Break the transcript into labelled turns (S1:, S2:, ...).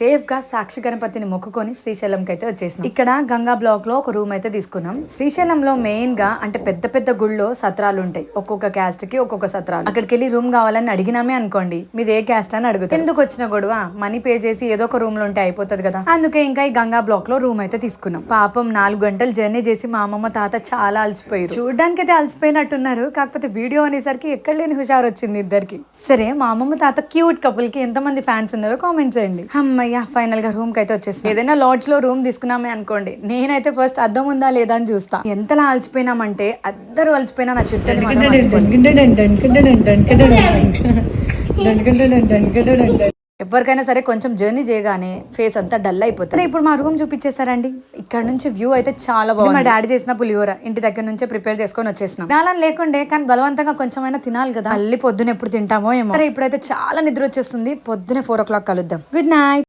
S1: సేఫ్గా సాక్షి గణపతిని మొక్కుకొని శ్రీశైలంకి అయితే వచ్చేసినాం. ఇక్కడ గంగా బ్లాక్లో ఒక రూమ్ అయితే తీసుకున్నాం. శ్రీశైలంలో మెయిన్గా అంటే పెద్ద పెద్ద గుళ్ళో సత్రాలు ఉంటాయి. ఒక్కొక్క క్యాస్ట్కి ఒక్కొక్క సత్రాలు. అక్కడికి వెళ్ళి రూమ్ కావాలని అడిగినామే అనుకోండి. మీది ఏ క్యాస్ట్ అని అడుగుతారు. ఎందుకు వచ్చిన గొడవ? మనీ పే చేసి ఏదో ఒక రూమ్లో ఉంటే అయిపోతుంది కదా. అందుకే ఇంకా ఈ గంగా బ్లాక్లో రూమ్ అయితే తీసుకున్నాం. పాపం నాలుగు గంటలు జర్నీ చేసి మా అమ్మమ్మ తాత చాలా అలసిపోయారు. చూడడానికి అయితే అలసిపోయినట్టున్నారు. కాకపోతే వీడియో అనేసరికి ఎక్కడ లేని హుషారు వచ్చింది ఇద్దరికి. సరే మా అమ్మమ్మ తాత క్యూట్ కపుల్కి ఎంతమంది ఫ్యాన్స్ ఉన్నారో కామెంట్ చేయండి. అమ్మాయి ఫైనల్గా రూమ్కి అయితే వచ్చేసి ఏదైనా లాడ్జ్లో రూమ్ తీసుకున్నామే అనుకోండి. నేనైతే ఫస్ట్ అద్దం ఉందా లేదా అని చూస్తా. ఎంతలా అలసిపోయినామంటే అద్దరు అలసిపోయినా నా చుట్టూ ఎవరికైనా సరే కొంచెం జర్నీ చేయగానే ఫేస్ అంతా డల్ అయిపోతుంది. ఇప్పుడు మా రూమ్ చూపించేసారండి ఇక్కడ నుంచి వ్యూ అయితే చాలా బాగుంది. మా డాడీ చేసిన పులిహోర ఇంటి దగ్గర నుంచే ప్రిపేర్ చేసుకొని వచ్చేసినాం. తినాలని లేకుండే కానీ బలవంతంగా కొంచెమైనా తినాలి కదా. మళ్ళీ పొద్దున ఎప్పుడు తింటామో ఏమో. సరే ఇప్పుడైతే చాలా నిద్ర వచ్చేస్తుంది. పొద్దునే ఫోర్ ఓ క్లాక్ కలుద్దాం. Good night